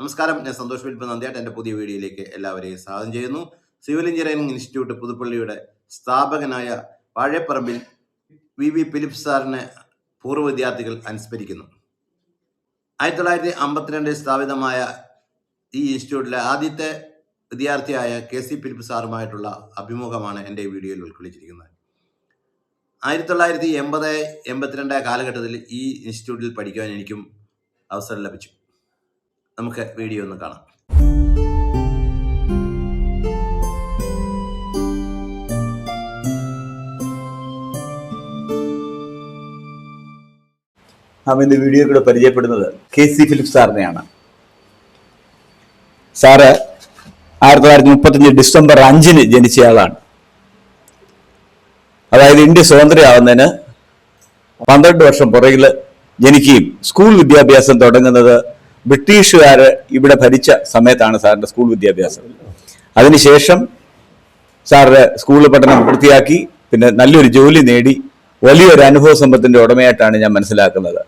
നമസ്കാരം. ഞാൻ സന്തോഷ് വിൽപ്പ് നന്ദിയായിട്ട് എന്റെ പുതിയ വീഡിയോയിലേക്ക് എല്ലാവരെയും സ്വാഗതം ചെയ്യുന്നു. സിവിൽ എഞ്ചിനീയറിംഗ് ഇൻസ്റ്റിറ്റ്യൂട്ട് പുതുപ്പള്ളിയുടെ സ്ഥാപകനായ വാഴപ്പറമ്പിൽ വി. വി. ഫിലിപ്പ് സാറിനെ പൂർവ വിദ്യാർത്ഥികൾ അനുസ്മരിക്കുന്നു. ആയിരത്തി തൊള്ളായിരത്തി അമ്പത്തിരണ്ടിൽ സ്ഥാപിതമായ ഈ ഇൻസ്റ്റിറ്റ്യൂട്ടിലെ ആദ്യത്തെ വിദ്യാർത്ഥിയായ കെ. സി. ഫിലിപ്പ് സാറുമായിട്ടുള്ള അഭിമുഖമാണ് എന്റെ വീഡിയോയിൽ ഉൾക്കൊള്ളിച്ചിരിക്കുന്നത്. ആയിരത്തി തൊള്ളായിരത്തി എൺപത് എൺപത്തിരണ്ട് കാലഘട്ടത്തിൽ ഈ ഇൻസ്റ്റിറ്റ്യൂട്ടിൽ പഠിക്കുവാൻ എനിക്കും അവസരം ലഭിച്ചു. നമുക്ക് വീഡിയോ ഒന്ന് കാണാം. നാം ഇന്ന് വീഡിയോ കൂടെ പരിചയപ്പെടുന്നത് കെ സി ഫിലിപ്പ് സാറിനെയാണ്. സാറ് ആയിരത്തി തൊള്ളായിരത്തി മുപ്പത്തഞ്ച് ഡിസംബർ അഞ്ചിന് ജനിച്ചയാളാണ് അതായത് ഇന്ത്യ സ്വതന്ത്രമാവുന്നതിന് പന്ത്രണ്ട് വർഷം പുറകിൽ ജനിക്കുകയും സ്കൂൾ വിദ്യാഭ്യാസം തുടങ്ങുന്നത് ബ്രിട്ടീഷുകാർ ഇവിടെ ഭരിച്ച സമയത്താണ് സാറിന്റെ സ്കൂൾ വിദ്യാഭ്യാസം. അതിനുശേഷം സാറ് സ്കൂൾ പഠനം പൂർത്തിയാക്കി പിന്നെ നല്ലൊരു ജോലി നേടി വലിയൊരു അനുഭവ സമ്പത്തിന്റെ ഉടമയായിട്ടാണ് ഞാൻ മനസ്സിലാക്കുന്നത്.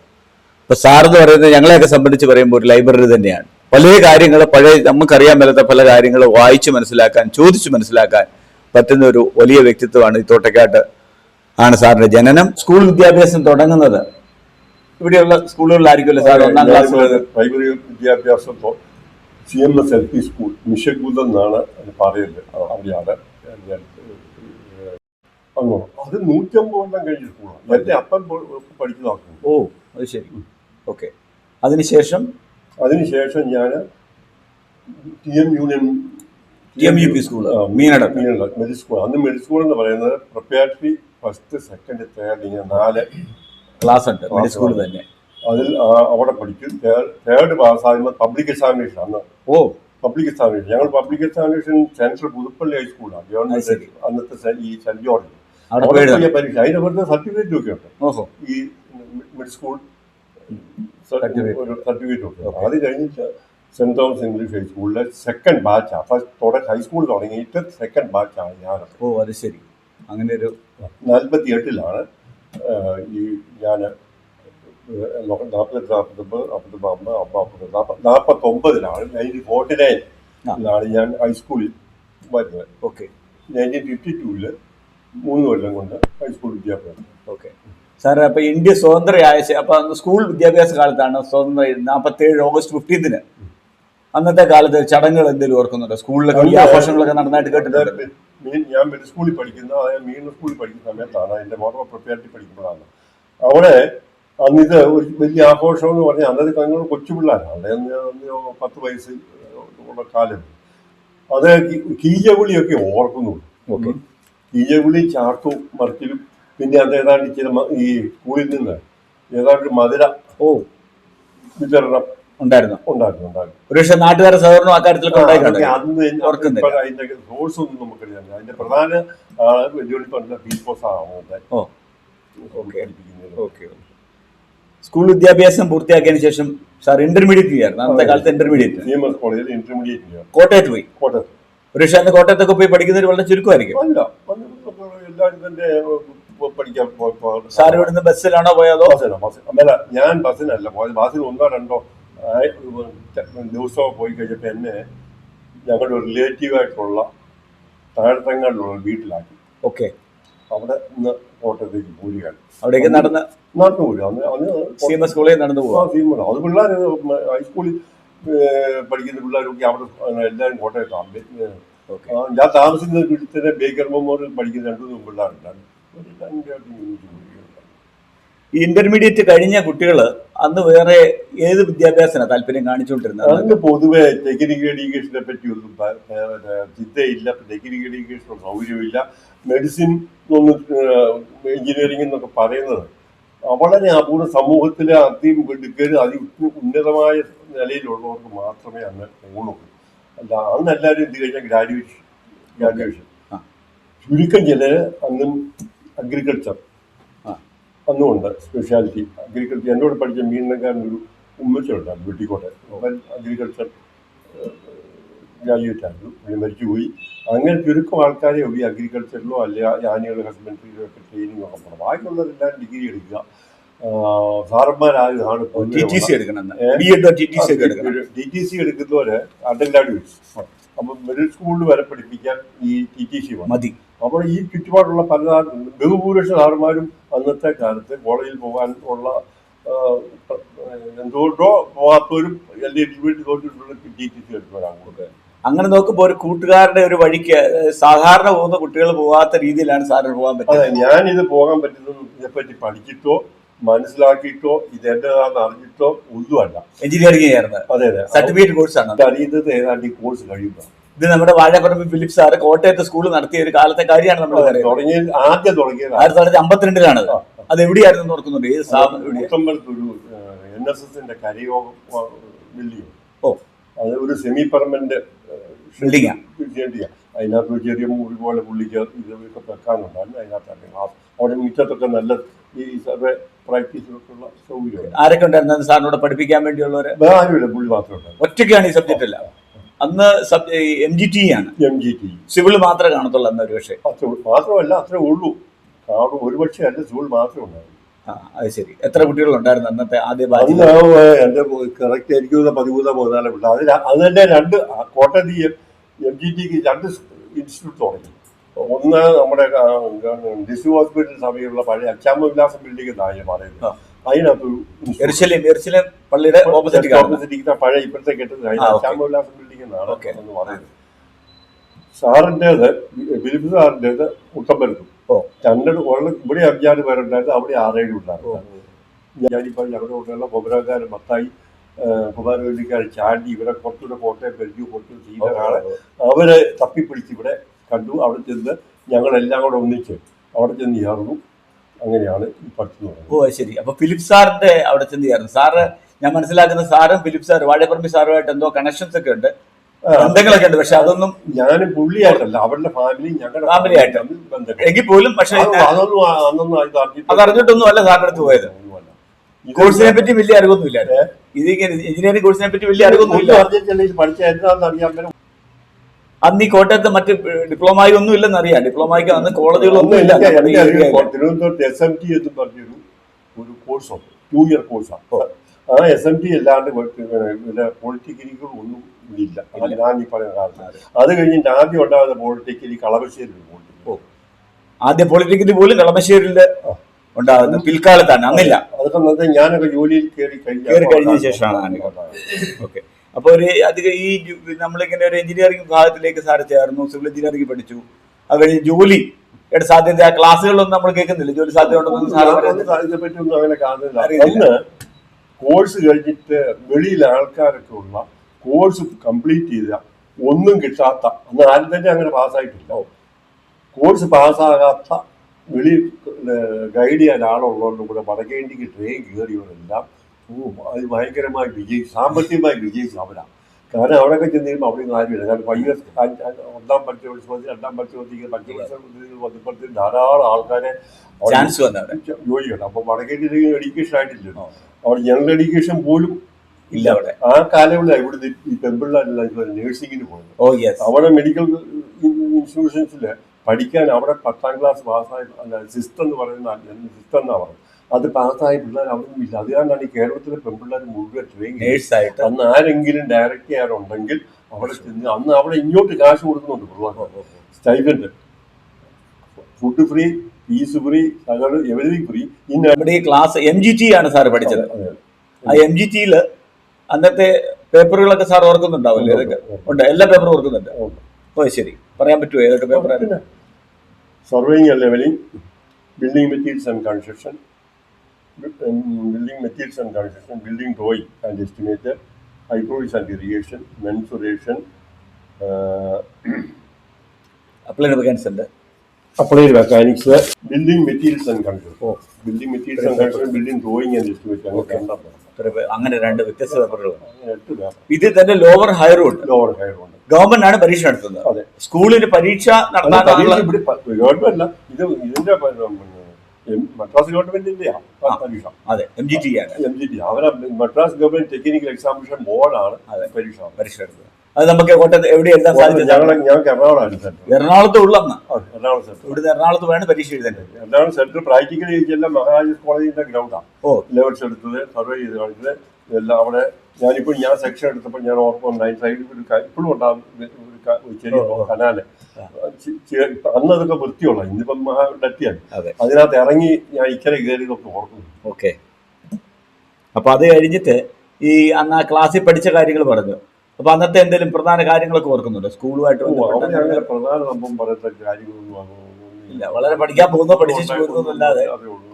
ഇപ്പോൾ സാർ എന്ന് പറയുന്നത് ഞങ്ങളെയൊക്കെ സംബന്ധിച്ച് പറയുമ്പോൾ ഒരു ലൈബ്രറി തന്നെയാണ്. പല കാര്യങ്ങൾ പഴയ നമുക്കറിയാൻ മേലാത്ത പല കാര്യങ്ങൾ വായിച്ച് മനസ്സിലാക്കാൻ ചോദിച്ചു മനസ്സിലാക്കാൻ പറ്റുന്ന ഒരു വലിയ വ്യക്തിത്വമാണ് ഈ തോട്ടക്കാട്ട് ആണ് സാറിന്റെ ജനനം. സ്കൂൾ വിദ്യാഭ്യാസം തുടങ്ങുന്നത് ഇവിടെയുള്ള സ്കൂളുകളിലായിരിക്കുമല്ലോ സാർ? ഒന്നാം ക്ലാസ് പ്രൈമറി വിദ്യാഭ്യാസം C M S L P school മിഷഗുദം എന്നാണ് പറയുന്നത് അവിടെയാണ് ഞാൻ അങ്ങോ അത് നൂറ്റമ്പത് കൊല്ലം കഴിഞ്ഞ സ്കൂളാണ്. എന്റെ അപ്പൻ പഠിച്ചതാക്കുന്നു ഓ അത് ശരി. ഓക്കെ. അതിനുശേഷം? അതിനുശേഷം ഞാൻ T M union T M U P school Meenadam medical school അന്ന് മെഡിക്കൽ സ്കൂൾ എന്ന് പറയുന്നത് പ്രൊപ്രിയാറ്ററി ഫസ്റ്റ് സെക്കൻഡ് തേർഡ് ഇങ്ങനെ നാല് ക്ലാസ് ഉണ്ട് സ്കൂളിൽ തന്നെ. അതിൽ അവിടെ പഠിച്ചു തേർഡ് പാസ്സാകുമ്പോൾ പബ്ലിക് എക്സാമിനേഷൻ അന്ന് ഓ. പബ്ലിക് എക്സാമിനേഷൻ ഞങ്ങൾ പബ്ലിക് എക്സാമിനേഷൻ സെൻട്രൽ പുതുപ്പള്ളി ഹൈസ്കൂളാണ് ഗവൺമെന്റ്. അന്നത്തെ ഈ സെന്റ് ജോർജ്. പരീക്ഷ. അതിന്റെ വെറുതെ സർട്ടിഫിക്കറ്റ് ഒക്കെ ഉണ്ട്. ഈ മിഡ് സ്കൂൾ. ഒരു സർട്ടിഫിക്കറ്റ് ഒക്കെ. അത് കഴിഞ്ഞിട്ട് സെന്റ് തോമസ് ഇംഗ്ലീഷ് ഹൈസ്കൂളിലെ സെക്കൻഡ് ബാച്ചാണ് ഫസ്റ്റ് തുടങ്ങി ഹൈസ്കൂൾ തുടങ്ങിയിട്ട് സെക്കൻഡ് ബാച്ചാണ് ഞാൻ ഓ അത് ശരി. അങ്ങനെ ഒരു നാൽപ്പത്തി എട്ടിലാണ് ഈ ഞാൻ നാൽപ്പത്തെട്ട് നാൽപ്പത്തൊമ്പത് നാൽപ്പത്തൊമ്പത് അമ്പത് അമ്പത് നാൽപ്പത് നാൽപ്പത്തൊമ്പതിലാണ് നയന്റീൻ ഫോർട്ടി നയനിലാണ് ഞാൻ ഹൈസ്കൂളിൽ വരുന്നത്. ഓക്കെ. നയന്റീൻ ഫിഫ്റ്റി മൂന്ന് കൊല്ലം കൊണ്ട് ഹൈസ്കൂൾ വിദ്യാഭ്യാസം. ഓക്കെ. സാർ അപ്പൊ ഇന്ത്യ സ്വതന്ത്രയായ ശേ- അപ്പൊ അന്ന് സ്കൂൾ വിദ്യാഭ്യാസ കാലത്താണ് സ്വതന്ത്രം നാൽപ്പത്തി ഏഴ് ഓഗസ്റ്റ് ഫിഫ്റ്റീൻത്തിന് അന്നത്തെ കാലത്ത് ചടങ്ങുകൾ എന്തെങ്കിലും ഓർക്കുന്നുണ്ടോ? സ്കൂളിലൊക്കെ ആഘോഷങ്ങളൊക്കെ നടന്നായിട്ട് കേട്ടിട്ടുണ്ട്. മീൻ ഞാൻ മിഡിൽ സ്കൂളിൽ പഠിക്കുന്ന അതായത് മീൻ സ്കൂളിൽ പഠിക്കുന്ന സമയത്താണ് എന്റെ മോട്ടർ പ്രിപ്പയറിറ്റി പഠിക്കുമ്പോഴാണ്. അവിടെ അന്ന് ഇത് ഒരു വലിയ ആഘോഷം എന്ന് പറഞ്ഞാൽ അന്നത് ഞങ്ങൾ കൊച്ചു പിള്ളേരാണ്. അന്ന് പത്ത് വയസ്സ് ഉള്ള കാലം. അത് കീജവിളിയൊക്കെ ഓർക്കുന്നു. ഓക്കെ. കീജവിളി ചാർത്തു മറിച്ചിലും പിന്നെ അത് ഏതാണ്ട് ചില ഈ സ്കൂളിൽ നിന്ന് ഏതാണ്ട് മധുര. ഓ. വിതരണം. ഉണ്ടായിരുന്നു. ഉണ്ടായിരുന്നു ഉണ്ടായിരുന്നു. ഒരുപക്ഷെ നാട്ടുകാരെ സഹകരണം അക്കാര്യത്തിൽ അതിന്റെ സോഴ്സ് ഒന്നും നമുക്കറിയാം അതിന്റെ പ്രധാന പറഞ്ഞ ആണ് സ്കൂൾ വിദ്യാഭ്യാസം പൂർത്തിയാക്കിയതിനു ശേഷം സാർ ഇന്റർമീഡിയറ്റ് ആയിരുന്നു. അന്നത്തെ കാലത്ത് ഇന്റർമീഡിയറ്റ് കോളേജിൽ ഇന്റർമീഡിയറ്റ് കോട്ടയത്ത് പോയി. കോട്ടയത്ത്. ഒരുപക്ഷെ അന്ന് കോട്ടയത്തൊക്കെ പോയി പഠിക്കുന്നവർ വളരെ ചുരുക്കമായിരിക്കും. അല്ല സാർ ഇവിടുന്ന് ബസ്സിലാണോ പോയതോ? ഞാൻ ബസ്സിനല്ല പോയത്. ബസ്സിൽ ഒന്നോ രണ്ടോ ആയി- ദിവസമോ പോയി കഴിഞ്ഞപ്പോൾ എന്നെ ഞങ്ങളുടെ ഒരു റിലേറ്റീവ് ആയിട്ടുള്ള താഴത്തങ്ങാടിലുള്ള വീട്ടിലാക്കി. ഓക്കെ. അവിടെ ഇന്ന് കോട്ടയത്തേക്ക് പോരുകയാണ്. അവിടേക്ക് നടന്ന് നടന്നു പോരും അന്ന് അന്ന് സി എം എസ് കോളേജിൽ നടന്നു സീമോൾ. അത് പിള്ളേർ ഹൈസ്കൂളിൽ പഠിക്കുന്ന പിള്ളേരൊക്കെ അവിടെ എല്ലാവരും കോട്ടയത്താണ് ഞാൻ താമസിക്കുന്ന വീട്ടിൽ തന്നെ ബേക്കർ മെമ്മോറിയൽ പഠിക്കുന്ന രണ്ടു മൂന്ന് പിള്ളേരുണ്ടായിരുന്നു. ഒരു രണ്ടായിട്ട്. ഈ ഇന്റർമീഡിയറ്റ് കഴിഞ്ഞ കുട്ടികൾ അന്ന് വേറെ ഏത് വിദ്യാഭ്യാസന താല്പര്യം കാണിച്ചുകൊണ്ടിരുന്നത് അന്ന് പൊതുവെ ടെക്നിക്കൽ എഡ്യൂക്കേഷനെ പറ്റി ഒന്നും ചിന്തയില്ല ടെക്നിക്കൽ എഡ്യൂക്കേഷൻ സൗകര്യമില്ല മെഡിസിൻ എഞ്ചിനീയറിംഗ് എന്നൊക്കെ പറയുന്നത് വളരെ അപൂർവ സമൂഹത്തിലെ അതിമിടുക്കര് അതി ഉന്നതമായ നിലയിലുള്ളവർക്ക് മാത്രമേ അന്ന് പോകുള്ളൂ അല്ല അന്ന് എല്ലാവരും എന്ത് കഴിഞ്ഞാൽ ഗ്രാജുവേഷൻ ഗ്രാജുവേഷൻ. ചുരുക്കം ചിലര് അന്നും അഗ്രികൾച്ചർ. അന്നും ഉണ്ട് സ്പെഷ്യാലിറ്റി അഗ്രികൾച്ചർ എന്നോട് പഠിച്ച മീനക്കാരനൊരു ഒരു ഉമ്മച്ചുണ്ടായിരുന്നു വെട്ടിക്കോട്ടെ. അവൻ അഗ്രികൾച്ചർ ഗ്രാജുവേറ്റ് ആയിരുന്നു. പുള്ളി മരിച്ചുപോയി. അങ്ങനെ ചുരുക്കം ആൾക്കാരെ ഈ അഗ്രികൾച്ചറിലോ അല്ലെ ആനികളുടെ ഹസ്ബൻഡറിയിലോ ഒക്കെ ട്രെയിനിങ് ഒക്കെ പോകണം ബാക്കിയുള്ളവരെല്ലാം ഡിഗ്രി എടുക്കുക. സാറന്മാരായതാണ് ടി ടി സി എടുക്കുന്നവരെ ബി എഡോ ടി ടി സി ഒക്കെ എടുക്കണം. ടി ടി സി എടുക്കുന്നവര് അണ്ടർ ഗ്രാജുവേറ്റ്സ് അപ്പം മിഡിൽ സ്കൂളിൽ വരെ പഠിപ്പിക്കാൻ ഈ ടി ടി സി മതി. അപ്പോൾ ഈ ചുറ്റുപാടുള്ള പല ബഹുഭൂരിപക്ഷ സാറുമാരും അന്നത്തെ കാലത്ത് കോളേജിൽ പോകാൻ ഉള്ള എന്തുകൊണ്ടോ പോകാത്തവരും എന്റെ വീട്ടിൽ തോന്നിയിട്ടുള്ള ടി ടി സി എടുത്തവരാണ് അങ്ങനെ നോക്കുമ്പോൾ ഒരു കൂട്ടുകാരുടെ ഒരു വഴിക്ക് സാധാരണ പോകുന്ന കുട്ടികൾ പോകാത്ത രീതിയിലാണ് സാറിന് പോകാൻ അതെ പറ്റുന്നത്. ഞാനിത് പോകാൻ പറ്റുന്നത് ഇതിനെപ്പറ്റി പഠിച്ചിട്ടോ മനസ്സിലാക്കിയിട്ടോ ഇതെന്റേതാണെന്ന് അറിഞ്ഞിട്ടോ ഒന്നുമല്ല. എഞ്ചിനീയറിംഗ് ചേർന്ന് അതെ അതെ. സർട്ടിഫിക്കറ്റ് കോഴ്സാണ് ഇത് അറിയുന്നത് ഏതാണ്ട് ഈ കോഴ്സ് കഴിയുമ്പോൾ ഇത് നമ്മുടെ വാഴപ്പറമ്പ് ഫിലിപ്പ് സാറ് കോട്ടയത്ത് സ്കൂൾ നടത്തിയ ഒരു കാലത്തെ കാര്യമാണ് നമ്മൾ പറയുന്നത്. ആദ്യം തുടങ്ങിയത് ആയിരത്തി തൊള്ളായിരത്തി അമ്പത്തിരണ്ടിലാണ്. അത് എവിടെയായിരുന്നു ഓർക്കുന്നുണ്ട്? ഏത് സ്ഥാപനം കരയോഗം ബിൽഡിംഗ് ഓ. അത് ഒരു സെമി പെർമനന്റ് ചെയ്യേണ്ടിയാ അതിനകത്ത് ചെറിയ മുറി പോലെ പുള്ളിക്ക് ഇതൊക്കെ വെക്കാനുണ്ടായിരുന്നു. അതിനകത്ത് ക്ലാസ് അവിടെ മുറ്റത്തൊക്കെ നല്ല ഈ സർവേ പ്രാക്ടീസിനൊക്കെ ഉള്ള സൗകര്യമുണ്ട്. ആരൊക്കെ ഉണ്ടായിരുന്നു? സാറിനോട് പഠിപ്പിക്കാൻ വേണ്ടിയുള്ളവര്? വേറെ ആരുമില്ല. പുള്ളി മാത്രമേ ഒറ്റയ്ക്കാണ് ഈ സബ്ജക്റ്റ് അല്ല. അന്ന് എം ജി ടി ആണ്. എം ജി ടി സിവിൾ മാത്രമേ കാണത്തുള്ളൂ അന്ന് ഒരുപക്ഷെ. മാത്രമല്ല അത്രേ ഉള്ളൂ. കാരണം ഒരുപക്ഷെ അല്ല സ്കൂൾ മാത്രമേ ഉണ്ടായിരുന്നു. ആ അത് ശരി. എത്ര കുട്ടികളുണ്ടായിരുന്നു അന്നത്തെ ആദ്യ എന്റെ കറക്റ്റ് എനിക്ക് പതിമൂന്നോ പതിനാലോ പിള്ളേർ അത് അത് തന്നെ രണ്ട് കോട്ടയത്ത് എം ജി ടിക്ക് രണ്ട് ഇൻസ്റ്റിറ്റ്യൂട്ട് തുടങ്ങി. ഒന്ന് നമ്മുടെ ഡിസ്ട്രിക്ട് ഹോസ്പിറ്റലിന് സമീപമുള്ള പഴയ അച്ചാമ്മ വിലാസം ബിൽഡിംഗ് താഴെ പറയുന്നത്. അതിനകത്ത് ഒരു എറിശലേം എറിശലേം പള്ളിയുടെ ഓപ്പോസിറ്റ് ഓപ്പോസിറ്റ് ഇരിക്കുന്ന പഴയ ഇപ്പോഴത്തെ കെട്ടിടം. അതിന് ആ, ഓക്കേ. അച്ചാമ്മ വിലാസം ബിൽഡിംഗ് എന്നാണ്. എന്ന് പറയുന്നത്. സാറിന്റെത് സാറിന്റെത് രണ്ടു ഒരെണ്ണം ഇവിടെ അഞ്ചാറ് പേരുണ്ടായിരുന്നു അവിടെ ആറേഴ് ഉണ്ടായിരുന്നു ഞാനിപ്പോൾ ഞങ്ങളുടെ കൂടെയുള്ള കുമരക്കാർ മത്തായി കുമാരവേലിക്കാർ ചാണ്ടി ഇവിടെ കുറച്ചുകൂടെ കോട്ടയം പെരിഞ്ഞു കൊട്ടു സീതനാണ് അവരെ തപ്പിപ്പിടിച്ച് ഇവിടെ കണ്ടു അവിടെ ചെന്ന് ഞങ്ങളെല്ലാം കൂടെ ഒന്നിച്ച് അവിടെ ചെന്ന് ചേർന്നു. അങ്ങനെയാണ് ഓ ശരി. അപ്പൊ ഫിലിപ്പ് സാറിന്റെ അവിടെ ചെന്ന് ചേർന്നു സാറ് ഞാൻ മനസ്സിലാക്കുന്ന സാറും ഫിലിപ്പ് സാർ വാഴപ്പറമ്പി സാറുമായിട്ട് എന്തോ കണക്ഷൻസ് ഒക്കെ ഉണ്ട്. ബന്ധങ്ങളൊക്കെ ഉണ്ട് പക്ഷെ അതൊന്നും ഞാനും പുള്ളിയായിട്ടല്ല അവരുടെ ഫാമിലി ഞങ്ങളുടെ ഫാമിലി ആയിട്ട്. എങ്കിൽ പോലും പക്ഷെ അത് അതൊന്നും അത് അറിഞ്ഞിട്ട് അത് അറിഞ്ഞിട്ടൊന്നും അല്ല സാറിന്റെ അടുത്ത് പോയത്. കോഴ്സിനെ പറ്റി വലിയ അറിവൊന്നുമില്ല ഇത് എഞ്ചിനീയറിംഗ് കോഴ്സിനെ പറ്റി വലിയ അറിവൊന്നുമില്ല. പഠിച്ച എന്താണെന്ന് അറിയാൻ അന്ന് ഈ കോട്ടയത്ത് മറ്റ് ഡിപ്ലോമായി ഒന്നും ഇല്ലെന്ന് അറിയാം ഡിപ്ലോമയ്ക്ക് അന്ന് കോളേജുകളൊന്നും ഇല്ല. തിരുവനന്തപുരത്ത് എസ് എം ടി എന്ന് പറഞ്ഞൊരു ഒരു കോഴ്സുണ്ട്. ടു ഇയർ കോഴ്സാണ് ആ എസ് എം ടി അല്ലാണ്ട് പോളിടെക്നിക്കുകൾ ഒന്നും ഇല്ല. ഞാൻ ഈ പറയുന്ന കാലത്ത് അത് കഴിഞ്ഞിട്ട് ആദ്യം ഉണ്ടാകുന്ന പോളിടെക്നിക് കളമശ്ശേരി പോളിടെക്നിക്. ആദ്യ പോളിടെക്നിക് പോലും കളമശ്ശേരിയിൽ ഉണ്ടാകുന്നത് പിൽക്കാലത്താണ്. അന്നില്ല. അതൊക്കെ ഞാനൊക്കെ ജോലിയിൽ കയറി കഴിഞ്ഞ ശേഷമാണ്. ഓക്കെ. അപ്പൊ ഒരു അധികം ഈ നമ്മളിങ്ങനെ ഒരു എഞ്ചിനീയറിംഗ് വിഭാഗത്തിലേക്ക് സാറ് ചേർന്നു സിവിൽ എഞ്ചിനീയറിംഗ് പഠിച്ചു. അത് കഴിഞ്ഞ് ജോലി സാധ്യത ആ ക്ലാസ്സുകളൊന്നും നമ്മൾ കേൾക്കുന്നില്ല. ജോലി സാധ്യത ഉണ്ടെന്നൊന്നും അങ്ങനെ കാണുന്നില്ല. കോഴ്സ് കഴിഞ്ഞിട്ട് വെളിയിൽ ആൾക്കാരൊക്കെ ഉള്ള കോഴ്സ് കംപ്ലീറ്റ് ചെയ്ത ഒന്നും കിട്ടാത്ത അന്ന് ആരും തന്നെ അങ്ങനെ പാസ്സായിട്ടില്ല കോഴ്സ് പാസ്സാകാത്ത വെളി ഗൈഡ് ചെയ്യാൻ ആളുള്ളതുകൊണ്ട് കൂടെ വടക്കേണ്ടിക്ക് ട്രെയിൻ കയറിയവരെല്ലാം ഭയങ്കരമായി വിജയിച്ചു സാമ്പത്തികമായി വിജയിച്ചു അവരാണ് കാരണം അവിടെയൊക്കെ ചെന്ന് കഴിയുമ്പോൾ അവിടെ ഒന്നും ആരുമില്ല കാരണം പയ്യ ഒന്നാം പഞ്ചവത്സരത്തിൽ രണ്ടാം പഞ്ചവത്സരത്തിൽ പഞ്ചവത്സരത്തിൽ വന്നപ്പോഴത്തേക്കും ധാരാളം ആൾക്കാരെ ചാൻസ് ജോലിയുണ്ട്. അപ്പോൾ വടക്കേണ്ടി എഡ്യൂക്കേഷൻ ആയിട്ടില്ലല്ലോ അവിടെ ജനറൽ എഡ്യൂക്കേഷൻ പോലും ഇല്ല അവിടെ. ആ കാലങ്ങളിലാണ് ഇവിടുന്ന് ഈ പെമ്പിള്ളാരില്ല നേഴ്സിങ്ങിന് പോയത്. ഓ യെസ് അവിടെ മെഡിക്കൽ ഇൻസ്റ്റിറ്റ്യൂഷൻസിൽ പഠിക്കാൻ അവിടെ പത്താം ക്ലാസ് പാസ്സായി സിസ്റ്റം എന്ന് പറയുന്ന സിസ്റ്റം എന്നാണ് പറയുന്നത്. അത് പാസ്സായ പിള്ളേർ അവിടെ ഇല്ല. അതുകൊണ്ടാണ് ഈ കേരളത്തിലെ പെൺപിള്ളേർ മുഴുവൻ ട്രെയിനിങ് നേഴ്സായിട്ട്. അന്ന് ആരെങ്കിലും ഡയറക്റ്റ് ചെയ്യാറുണ്ടെങ്കിൽ അവിടെ ചെന്ന് അന്ന് അവിടെ ഇങ്ങോട്ട് കാശ് കൊടുക്കുന്നുണ്ട് പിള്ളേർ stipend food free fees free സകല എവരിതിങ് ഫ്രീ ഇന്ന് നമ്മുടെ ഈ ക്ലാസ് എം ജി ടി ആണ് സാർ പഠിച്ചത്. ആ എം ജി ടിയിൽ അന്നത്തെ പേപ്പറുകളൊക്കെ സാർ ഓർക്കുന്നുണ്ടാവില്ലേ? ഇതൊക്കെ ഉണ്ട് എല്ലാ പേപ്പറും ഓർക്കുന്നുണ്ട്. ഓ ശരി. പറയാൻ പറ്റുമോ? ഏതൊക്കെ പേപ്പറാണ് and levelling building materials and construction building materials and construction building drawing and estimate hydraulics and irrigation mensuration applied mechanics ഉണ്ട് applied mechanics building materials and construction building materials and construction building drawing and estimate അങ്ങനെ രണ്ടാം വ്യത്യസ്ത paper ഇതിൽ തന്നെ lower ഹയറും ഉണ്ട് lower higher ഉണ്ട് government ആണ് പരീക്ഷ നടത്തുന്നത്. സ്കൂളിന് പരീക്ഷ ഇവിടെ ഗവൺമെന്റ് അല്ല. ഇത് ഇതിന്റെ മദ്രാസ് ഗവൺമെന്റിന്റെ പരീക്ഷ. അതെ എം ജി ടി ആണ്. എം ജി ടി അവരെ മദ്രാസ് ഗവൺമെന്റ് ടെക്നിക്കൽ എക്സാമിനേഷൻ ബോർഡാണ്. പരീക്ഷ പരീക്ഷ എടുത്തത് അത് നമുക്ക് കോട്ടയത്ത് എവിടെ എഴുതാൻ സെന്റർ എറണാകുളത്ത് ഉള്ളന്ന്. ഇവിടുന്ന് എറണാകുളത്ത് വേണം പരീക്ഷ എഴുതേണ്ടത്. എറണാകുളം സെന്റർ പ്രാക്ടിക്കലി എല്ലാം മഹാരാജാസ് കോളേജിന്റെ ഗ്രൗണ്ടാണ് ഓ. ലെവൽസ് എടുത്തത് സർവേ ചെയ്ത് കാണിച്ചത് എല്ലാം അവിടെ ഞാനിപ്പോൾ ഞാൻ സെക്ഷൻ എടുത്തപ്പോൾ ഞാൻ ഓർക്കുന്നുണ്ടായി സൈഡിൽ ഒരു ഇപ്പോഴും ഉണ്ടാകും ഒരു ഒരു ചെറിയ. കനാല് അന്നതൊക്കെ ചെ- അന്ന് അതൊക്കെ വൃത്തിയുള്ള ഇന്നിപ്പം മഹാ ഡട്ടിയാണ് അതെ. അതിനകത്ത് ഇറങ്ങി ഞാൻ ഇക്കരെ കയറിയതൊക്കെ ഓർക്കുന്നു. ഓക്കെ. അപ്പൊ അത് കഴിഞ്ഞിട്ട് ഈ അന്ന് ആ ക്ലാസ്സിൽ പഠിച്ച കാര്യങ്ങൾ പറഞ്ഞു. അപ്പൊ അന്നത്തെ എന്തെങ്കിലും പ്രധാന കാര്യങ്ങളൊക്കെ ഓർക്കുന്നുണ്ട്? സ്കൂളുമായിട്ട് പ്രധാന സംഭവം പറയത്ത കാര്യങ്ങളൊന്നും ഇല്ല വളരെ പഠിക്കാൻ പോകുന്നോ പഠിച്ചു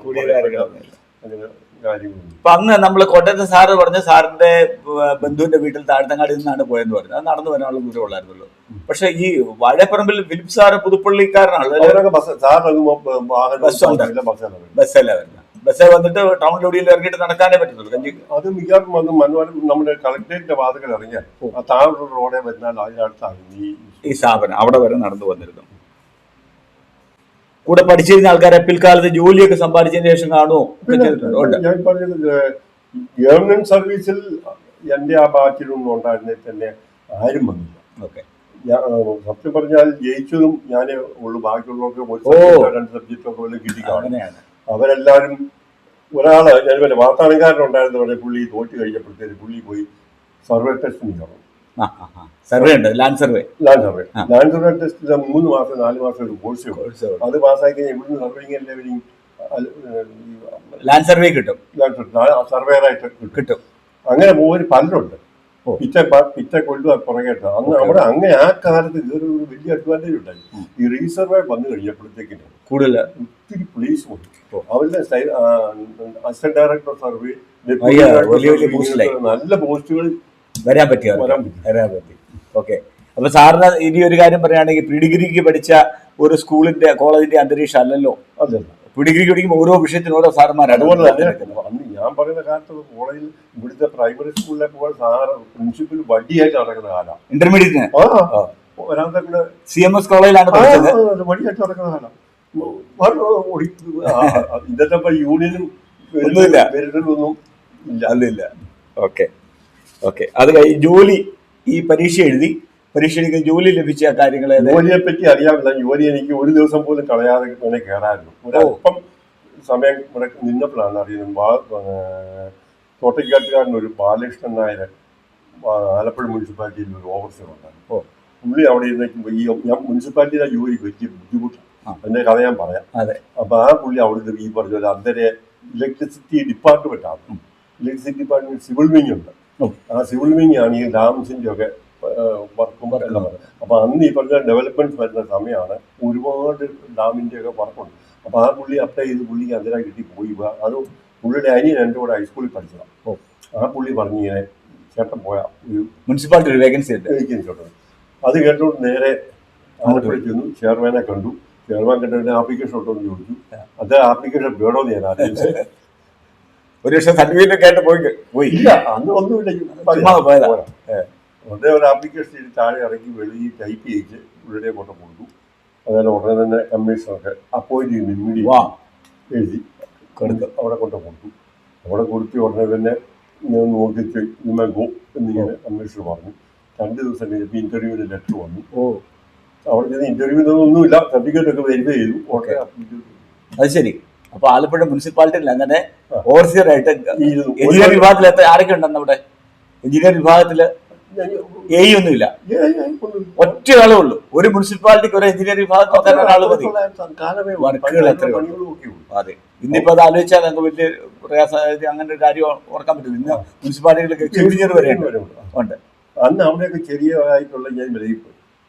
കൂടിയ കാര്യങ്ങളൊന്നും ഇല്ല അപ്പൊ അന്ന് നമ്മൾ കോട്ടയത്ത് സാറ് പറഞ്ഞ സാറിന്റെ ബന്ധുവിന്റെ വീട്ടിൽ താഴ്ത്തങ്ങാടി നിന്നാണ് പോയെന്ന് പറഞ്ഞു അത് നടന്നു വരാനുള്ള ദൂരം ഉള്ളായിരുന്നല്ലോ. പക്ഷെ ഈ വാഴപ്പറമ്പിൽ ഫിലിപ്പ് സാറ് പുതുപ്പള്ളിക്കാരനാണല്ലോ. ബസ്സല്ല വരുന്നത് ബസ്സേ വന്നിട്ട് ടൗണിലൂടെയിൽ ഇറങ്ങിയിട്ട് നടക്കാനേ പറ്റുന്നുള്ളൂ അത് മിക്കവാറും വന്ന് മനോഹരം നമ്മുടെ കളക്ടറേറ്റിന്റെ വാതകൾ ഇറങ്ങിയാൽ താഴെ റോഡേ വരുന്നാൽ അതിനടുത്താണ് ഈ സ്ഥാപനം. അവിടെ വരെ നടന്നു വന്നിരുന്നു. കൂടെ പഠിച്ചിരുന്ന ആൾക്കാരെ പിൽക്കാലത്ത് ജോലിയൊക്കെ സമ്പാദിച്ചതിന് ശേഷം കാണുമോ ഞാൻ പറഞ്ഞത് ഗവൺമെന്റ് സർവീസിൽ എന്റെ ആ ബാച്ചിലൊന്നും ഉണ്ടായിരുന്നേ തന്നെ ആരും വന്നില്ല. ഓക്കെ. സത്യം പറഞ്ഞാൽ ജയിച്ചതും ഞാൻ ഉള്ളു ബാക്കിയുള്ളവർക്ക് ഒരു. സബ്ജക്റ്റോ രണ്ട് സബ്ജക്റ്റോ വല്ലതും കിട്ടി കാണും. അവരെല്ലാവരും ഒരാൾ ഞാൻ വാർത്താണിക്കാരനുണ്ടായിരുന്നവരെ പോലെ പുള്ളി തോറ്റ് കഴിഞ്ഞപ്പോഴത്തേക്ക് പുള്ളി പോയി സർവേ ടെസ്റ്റിന് ആ സർവേ ഉണ്ട് land survey land survey land survey test മൂന്ന് മാസം നാല് മാസം ഒരു കോഴ്സ് കോഴ്സ് അത് പാസ്സാക്കി കഴിഞ്ഞാൽ ഇവിടുന്ന് സർവേയിങ് എല്ലാവരും ലാൻഡ് സർവേ കിട്ടും. സർവേറായിട്ട് കിട്ടും. കിട്ടും. അങ്ങനെ പോകുന്ന പലരുണ്ട്. പിറ്റ പിറ്റ കൊല്ലു പുറകേട്ട് അന്ന്. അവിടെ അങ്ങനെ ആ കാലത്ത് ഇതൊരു വലിയ അഡ്വാന്റേജ് ഉണ്ടായി. ഈ റീസർവേ വന്നു കഴിഞ്ഞപ്പോഴത്തേക്കിന് കൂടുതൽ ഒത്തിരി പോലീസ് ഓ. അവരുടെ അസിസ്റ്റന്റ് ഡയറക്ടർ സർവേ നല്ല പോസ്റ്റുകൾ വരാൻ പറ്റിയ വരാൻ പറ്റും. ഓക്കെ അപ്പൊ സാറിന് ഇനി ഒരു കാര്യം പറയുകയാണെങ്കിൽ പ്രീ ഡിഗ്രിക്ക് പഠിച്ച ഒരു സ്കൂളിന്റെ കോളേജിന്റെ അന്തരീക്ഷം അല്ലല്ലോ. പ്രീ ഡിഗ്രിക്ക് പഠിക്കുമ്പോൾ ഓരോ വിഷയത്തിനും ഓരോ സാറന്മാരാണ് അതുപോലെ അന്ന് ഞാൻ പറയുന്ന കാലത്ത് കോളേജിൽ ഇവിടുത്തെ പ്രൈമറി സ്കൂളിലെ പോലെ സാറ് പ്രിൻസിപ്പൽ വടിയായിട്ട് നടക്കുന്ന കാലം. ഇന്റർമീഡിയറ്റിന് ആ. ഒരാളുടെ കൂടെ സി എം എസ് കോളേജിലാണ് വടിയായിട്ട് നടക്കുന്ന കാലം. ഇന്നത്തെ യൂണിയനും. വരുന്നതൊന്നും ഇല്ല. അല്ലില്ല ഓക്കെ ഓക്കെ അത് കഴിഞ്ഞ് ജോലി ഈ പരീക്ഷ എഴുതി. പരീക്ഷ എഴുതി ജോലി ലഭിച്ച കാര്യങ്ങൾ ജോലിയെ പറ്റി അറിയാമില്ല. ജോലി എനിക്ക് ഒരു ദിവസം പോലും കളയാതെ തന്നെ കയറായിരുന്നു. ഒരല്പം സമയം ഇവിടെ നിന്നപ്പോഴാണ് അറിയുന്നത്. ഏ, ഒരു ബാലകൃഷ്ണൻ നായർ ആലപ്പുഴ മുനിസിപ്പാലിറ്റിയിൽ ഒരു ഓഫീസർ ഉണ്ടായിരുന്നു. ഓ. പുള്ളി അവിടെ ഇരുന്നേക്കുമ്പോൾ ഈ ഞാൻ മുനിസിപ്പാലിറ്റിയിലെ ജോലി വലിയ ബുദ്ധിമുട്ടാണ്. എന്റെ കഥ ഞാൻ പറയാം. അതെ. അപ്പൊ ആ പുള്ളി അവിടെ ഈ പറഞ്ഞ പോലെ അന്തരെ ഇലക്ട്രിസിറ്റി ഡിപ്പാർട്ട്മെന്റ് ആണ്. ഇലക്ട്രിസിറ്റി ഡിപ്പാർട്ട്മെന്റ് സിവിൽ വിങ് ഉണ്ട്. ആ സിവിൽ വിങ് ആണ് ഈ ഡാംസിന്റെ ഒക്കെ വർക്കും എല്ലാം അപ്പോൾ അന്ന് ഈ പറഞ്ഞ ഡെവലപ്മെന്റ് വരുന്ന സമയമാണ് ഒരുപാട് ഡാമിന്റെ ഒക്കെ വർക്കുണ്ട്. അപ്പോൾ ആ പുള്ളി അപ്ലൈ ചെയ്ത് പുള്ളിക്ക് അതിനാ കിട്ടി പോയി. അത് പുള്ളിയുടെ അനിയൻ എന്റെ കൂടെ ഹൈസ്കൂളിൽ പഠിച്ചതാണ്. ആ പുള്ളി പറഞ്ഞു ഇങ്ങനെ ചേട്ടൻ പോയ ഒരു മുനിസിപ്പാലിറ്റി ഒരു വേക്കൻസി ഉണ്ട്. അത് കേട്ടോണ്ട് നേരെ ആലപ്പുഴ ചെന്നു. ചെയർമാനെ കണ്ടു. ചെയർമാൻ കണ്ടിട്ട് ആപ്ലിക്കേഷൻ ഉണ്ടോ എന്ന് ചോദിച്ചു. അത് ആപ്ലിക്കേഷൻ വേണോന്ന് ഞാൻ ആലോചിച്ചു. ഒരു പക്ഷെ സർട്ടിഫിക്കറ്റ് ഒക്കെ ആയിട്ട് പോയി പോയി. ഇല്ല അന്ന് ഒന്നുമില്ല. പോയതാ. ഉടനെ ഒരു ആപ്ലിക്കേഷൻ ചെയ്ത് താഴെ ഇറങ്ങി വെളിയിൽ ടൈപ്പ് ചെയ്ത് ഉള്ളിലെ കൊണ്ട്. കൊടുത്തു അതുപോലെ ഉടനെ തന്നെ കമ്മീഷണർക്ക് അപ്പോയിന്റ് ചെയ്യുന്നു വാ ഇമ്മീഡിയറ്റ് എഴുതി കൊടുത്തു. അവിടെ കൊണ്ട് കൊടുത്തു അവിടെ കൊടുത്തി ഉടനെ തന്നെ നോക്കിച്ച് ഇമ്മ ഗോ എന്നിങ്ങനെ കമ്മീഷണർ പറഞ്ഞു. രണ്ട് ദിവസം കഴിഞ്ഞപ്പോൾ ഇന്റർവ്യൂവിന് ലെറ്റർ വന്നു. ഓ. അവിടെ ചെന്ന് ഇന്റർവ്യൂ ഒന്നുമില്ല. സർട്ടിഫിക്കറ്റ് ഒക്കെ വെരിഫൈ ചെയ്തു. ഓക്കെ. അത് ശരി. അപ്പൊ ആലപ്പുഴ മുനിസിപ്പാലിറ്റിയിൽ അങ്ങനെ ആ. ഓവർസിയർ ആയിട്ട് ഇരുന്നു. എഞ്ചിനീയർ വിഭാഗത്തിൽ എത്ര ആരൊക്കെ ഉണ്ടെന്ന് അവിടെ? എഞ്ചിനീയർ വിഭാഗത്തിൽ എ ഒന്നുമില്ല ഒറ്റ ആളേ ഉള്ളൂ. ഒരു മുനിസിപ്പാലിറ്റിക്ക് ഒരു എഞ്ചിനീയർ വിഭാഗം നോക്കാൻ ഒരാൾ മതി. വർക്കുകൾ എത്ര. അതെ. ഇന്നിപ്പോ അത് ആലോചിച്ചാൽ നമുക്ക് വലിയ പ്രയാസം അങ്ങനെ ഒരു കാര്യം ഓർക്കാൻ പറ്റില്ല. ഇന്ന് മുനിസിപ്പാലിറ്റികൾക്ക് എഞ്ചിനീയർ വരെ ഉണ്ട്. അന്ന് അവിടെയൊക്കെ ചെറിയ ആയിട്ടുള്ള ഞാൻ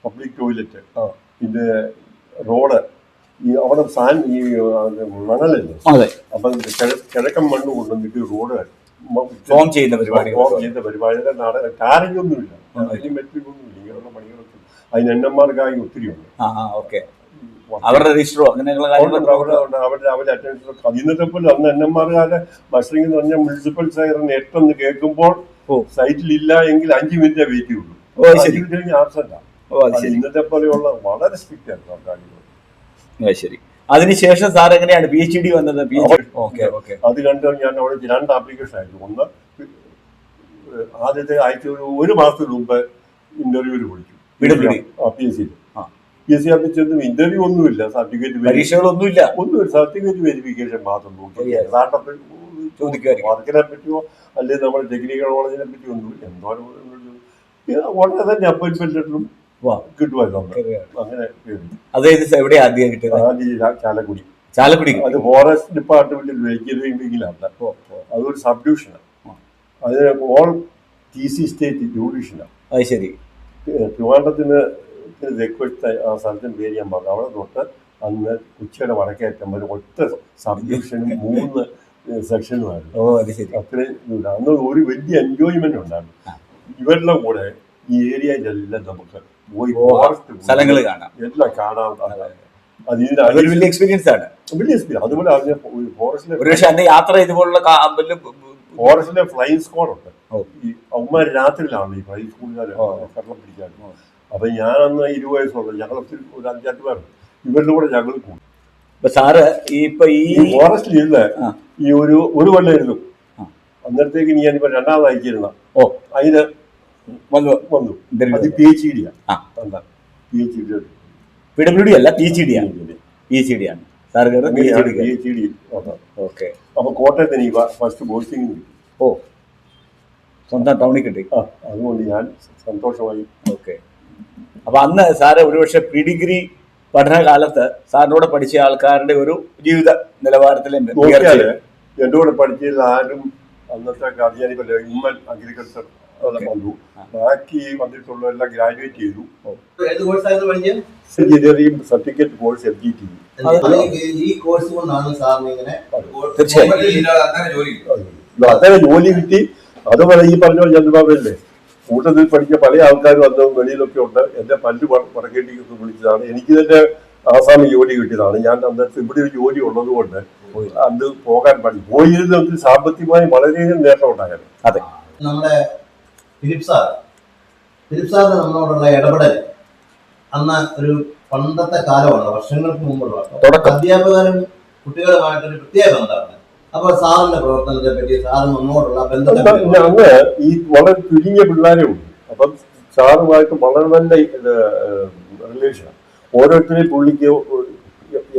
പബ്ലിക് ടോയ്ലറ്റ്. പിന്നെ റോഡ് ഈ അവിടെ സാൻ ഈ മണലല്ലേ? അതെ. അപ്പം കിഴ- കിഴക്കൻ മണ്ണ് കൊണ്ടുവന്നിട്ട് റോഡ് ഫോം ചെയ്യുന്ന പരിപാടി ഫോം ചെയ്ത പരിപാടിയുടെ നാടക ടാറിംഗ് ഒന്നുമില്ല. അതിന് ഒന്നുമില്ല. ഇങ്ങനെയുള്ള പണികളൊക്കെ അതിന് എണ്ണന്മാർക്കായി ഒത്തിരി ഉണ്ട്. ഓക്കെ. അവരുടെ രജിസ്റ്ററോ അങ്ങനെയുള്ള അവരുടെ അവരുടെ അറ്റൻഡൻസ് ഇന്നത്തെ പോലെ അന്ന് എണ്ണന്മാർക്കാരുടെ മസ്റ്ററിംഗ് എന്ന് പറഞ്ഞാൽ മുനിസിപ്പൽ സൈറിന് എട്ടെന്ന് കേൾക്കുമ്പോൾ സൈറ്റിൽ ഇല്ല എങ്കിൽ അഞ്ച് മിനിറ്റേ വെയിറ്റ് അത് അഞ്ച് മിനിറ്റ് കഴിഞ്ഞ് ഇന്നത്തെ പോലെയുള്ള വളരെ സ്ട്രിക്റ്റ് ആയിരുന്നു ശരി. അതിനുശേഷം സാർ എങ്ങനെയാണ്? പി എച്ച് ഡി വന്നത്? P H okay okay. അത് കണ്ട് ഞാൻ അവിടെ രണ്ട് ആപ്ലിക്കേഷൻ ആയിരുന്നു. ഒന്ന് ആദ്യത്തെ ആഴ്ച ഒരു ഒരു മാസത്തിന് മുമ്പ് ഇന്റർവ്യൂവിൽ വിളിച്ചു? P S C. P S C ആഫീസിൽ ചെന്ന് ഇന്റർവ്യൂ ഒന്നുമില്ല. സർട്ടിഫിക്കറ്റ് പരീക്ഷകളൊന്നുമില്ല. ഒന്നുമില്ല. സർട്ടിഫിക്കറ്റ് വെരിഫിക്കേഷൻ മാത്രം നോക്കി. Oh. വർക്കിനെ പറ്റിയോ അല്ലെങ്കിൽ നമ്മുടെ ടെക്നിക്കൽ കോളേജിനെ പറ്റിയോ ഒന്നും എന്തോ വളരെ തന്നെ അപ്പോയിന്റ്മെന്റ്. കിട്ടുമായിരുന്നു. അങ്ങനെ കേറി. അത് ഇത് എവിടെ ആദ്യം കിട്ടിയത് ആദ്യം ചാലക്കുടി. ചാലക്കുടി. അത് ഫോറസ്റ്റ് ഡിപ്പാർട്ട്മെന്റിൽ ഓ. അതൊരു സബ് ഡിവിഷനാണ് അത് ഓൾ ടി സി സ്റ്റേറ്റ് ജുഡീഷ്യനാണ് അത് ശരി. ട്രിവാൻഡത്തിന് തെക്കുവശത്തെ ആ സ്ഥലത്തിന് പേര് ഞാൻ പറഞ്ഞു. അവിടെ തൊട്ട് അന്ന് ഉച്ചയുടെ വടക്കേറ്റം വരെ ഒറ്റ സബ് ഡിവിഷനും മൂന്ന് സെക്ഷനുമായിരുന്നു ഓ അത് ശരി. അത്രയും അന്ന് ഒരു വലിയ എൻജോയ്മെന്റ് ഉണ്ടായിരുന്നു. ഇവരുടെ കൂടെ ഈ ഏരിയയിലെല്ലാം നമുക്ക് പോയി സ്ഥലങ്ങൾ കാണാം. എല്ലാം കാണാം അതൊരു വലിയ എക്സ്പീരിയൻസ് ആണ്. വലിയ എക്സ്പീരിയൻസ് അതുപോലെ ഫോറസ്റ്റിലെ ഒരുപക്ഷെ യാത്ര ഇതുപോലുള്ള ഫോറസ്റ്റിലെ ഫ്ലൈങ് സ്ക്വാഡ് ഉണ്ട്. ഈ അവന്മാർ രാത്രിയിലാണ് ഈ ഫ്ലൈ സ്കൂളുകാർ ഓ. കള്ളം പിടിക്കാൻ അപ്പൊ ഞാൻ അന്ന് ഇരുപത് വയസ്സുള്ള. ഞങ്ങൾ ഒത്തിരി ഒരു അഞ്ചാറ് പേർ ഇവരുടെ കൂടെ ഞങ്ങൾ കൂടും. ഇപ്പൊ സാറ് ഈ ഇപ്പൊ ഈ ഫോറസ്റ്റിൽ ഇരുന്ന് ഈ ഒരു ഒരു കൊല്ലം ഇരുന്നു. അന്നേരത്തേക്ക് നീ ഞാനിപ്പോ രണ്ടാമതായിരുന്ന അയച്ചിരുന്ന ഓ. അതിന് വന്നു വന്നു. ഇന്റർവ്യൂ അത് പി എച്ച് ഡി ആ. എന്താ? P H D P W D അല്ല പി ജി ഡി ആണ്. പി ഡി ആണ് സാർ കയറി P G D P H D okay. അപ്പൊ കോട്ടയത്ത് എനിക്ക് ഫസ്റ്റ് ബോസിംഗ് ഓ. സ്വന്തം ടൗണിൽ കിട്ടി. അതുകൊണ്ട് ഞാൻ സന്തോഷമായി. ഓക്കെ. അപ്പൊ അന്ന് സാറ് ഒരുപക്ഷെ പ്രീ ഡിഗ്രി പഠനകാലത്ത് സാറിനോട് പഠിച്ച ആൾക്കാരുടെ ഒരു ജീവിത നിലവാരത്തിലെ കൂടെ പഠിച്ചതിൽ ആരും അന്നത്തെ ഗാർജിയാനിപ്പല്ലേ ഉമ്മൻ അഗ്രികൾച്ചർ വന്നു. ബാക്കി വന്നിട്ടുള്ളതെല്ലാം ഗ്രാജുവേറ്റ് ചെയ്തു. Engineering certificate course M G T തീർച്ചയായും. അങ്ങനെ ജോലി കിട്ടി. അതുപോലെ ഈ പറഞ്ഞ ചന്ദ്രബാബല്ലേ ചന്ദ്രബാബുല്ലേ കൂട്ടത്തിൽ പഠിച്ച പല ആൾക്കാരും അന്ന് വെളിയിലൊക്കെ ഉണ്ട്. എന്റെ പല്ല് വടക്കേണ്ടി വിളിച്ചതാണ്. എനിക്ക് തന്നെ ആസാമിൽ ജോലി കിട്ടിയതാണ്. ഞാൻ അന്ന് ഇവിടെ ഒരു ജോലി ഉള്ളത് കൊണ്ട് അന്ന് പോകാൻ പഠിച്ചു പോയിരുന്ന സാമ്പത്തികമായി വളരെയധികം നേട്ടം ഉണ്ടായിരുന്നു. അതെ. നമ്മുടെ ഫിലിപ്പ് സാർ ഫിലിപ്പ് സാറിന് നമ്മളോടുള്ള ഇടപെടൽ അന്ന് ഒരു പണ്ടത്തെ കാലമാണ് വർഷങ്ങൾക്ക് മുമ്പുള്ള. അധ്യാപകരും കുട്ടികളുമായിട്ടൊരു പ്രത്യേക ബന്ധമാണ്. അപ്പോൾ സാറിന്റെ പ്രവർത്തനത്തെ പറ്റി സാറ് നമ്മോടുള്ള ബന്ധത്തെ അപ്പൊ ഈ വളരെ ചുരുങ്ങിയ പിള്ളേരെ അപ്പം സാറുമായിട്ട് വളരെ നല്ല റിലേഷൻ ഓരോരുത്തരെയും പുള്ളിക്ക്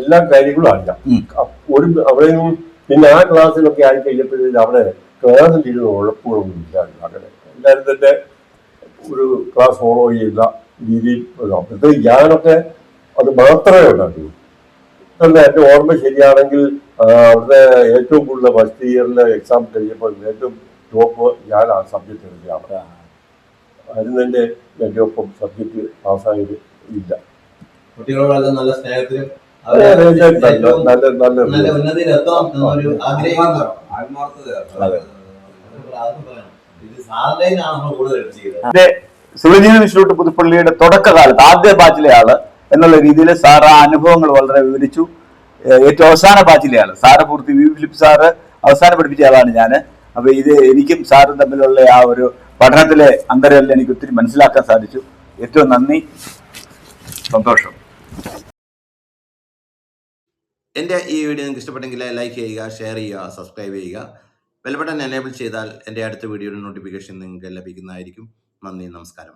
എല്ലാ കാര്യങ്ങളും അറിയാം. ഒരു അവിടെ പിന്നെ ആ ക്ലാസ്സിലൊക്കെ ആയി കഴിഞ്ഞപ്പോഴേ അവിടെ ക്ലാസ്സിൽ ഇരുന്ന് ഉഴപ്പുകളൊന്നും ഇല്ലായിരുന്നു അങ്ങനെ എല്ലാവരും ഒരു ക്ലാസ് ഫോളോ ചെയ്യുന്ന രീതിയിൽ അപ്പോഴത്തെ ഞാനൊക്കെ അത് മാത്രമേ ഉണ്ടാക്കൂ അല്ല എന്റെ ഓർമ്മ ശരിയാണെങ്കിൽ അവിടുത്തെ ഏറ്റവും കൂടുതൽ ഫസ്റ്റ് ഇയറിലെ എക്സാം കഴിഞ്ഞപ്പോൾ ഏറ്റവും ടോപ്പ് ഞാൻ ആ സബ്ജക്റ്റ് എടുക്കുകയാണ് അതിന് എന്റെ എന്റെ ഒപ്പം സബ്ജക്റ്റ് പാസ്സായത് ഇല്ല കുട്ടികളോട് നല്ല സ്നേഹത്തിലും നല്ല നല്ല നല്ല എഞ്ചിനീയറിംഗ് ഇൻസ്റ്റിറ്റ്യൂട്ട് പുതുപ്പള്ളിയുടെ തുടക്കകാലത്ത് ആദ്യ ബാച്ചിലെ ആൾ എന്നുള്ള രീതിയിൽ സാർ ആ അനുഭവങ്ങൾ വളരെ വിവരിച്ചു. ഏറ്റവും അവസാന ബാച്ചിലെ ആൾ സാറ് പൂർത്തി വി ഫിലിപ്പ് സാറ് അവസാനം പഠിപ്പിച്ച ആളാണ് ഞാൻ അപ്പൊ ഇത് എനിക്കും സാറും തമ്മിലുള്ള ആ ഒരു പഠനത്തിലെ അന്തരമെല്ലാം എനിക്ക് ഒത്തിരി മനസ്സിലാക്കാൻ സാധിച്ചു. ഏറ്റവും നന്ദി. സന്തോഷം. എന്റെ ഈ വീഡിയോ നിങ്ങൾക്ക് ഇഷ്ടപ്പെട്ടെങ്കിൽ ലൈക്ക് ചെയ്യുക ഷെയർ ചെയ്യുക സബ്സ്ക്രൈബ് ചെയ്യുക. ബെൽ ബട്ടൺ എനേബിൾ ചെയ്താൽ എന്റെ അടുത്ത വീഡിയോയുടെ നോട്ടിഫിക്കേഷൻ നിങ്ങൾക്ക് ലഭിക്കുന്നതായിരിക്കും. നന്ദി നമസ്കാരം.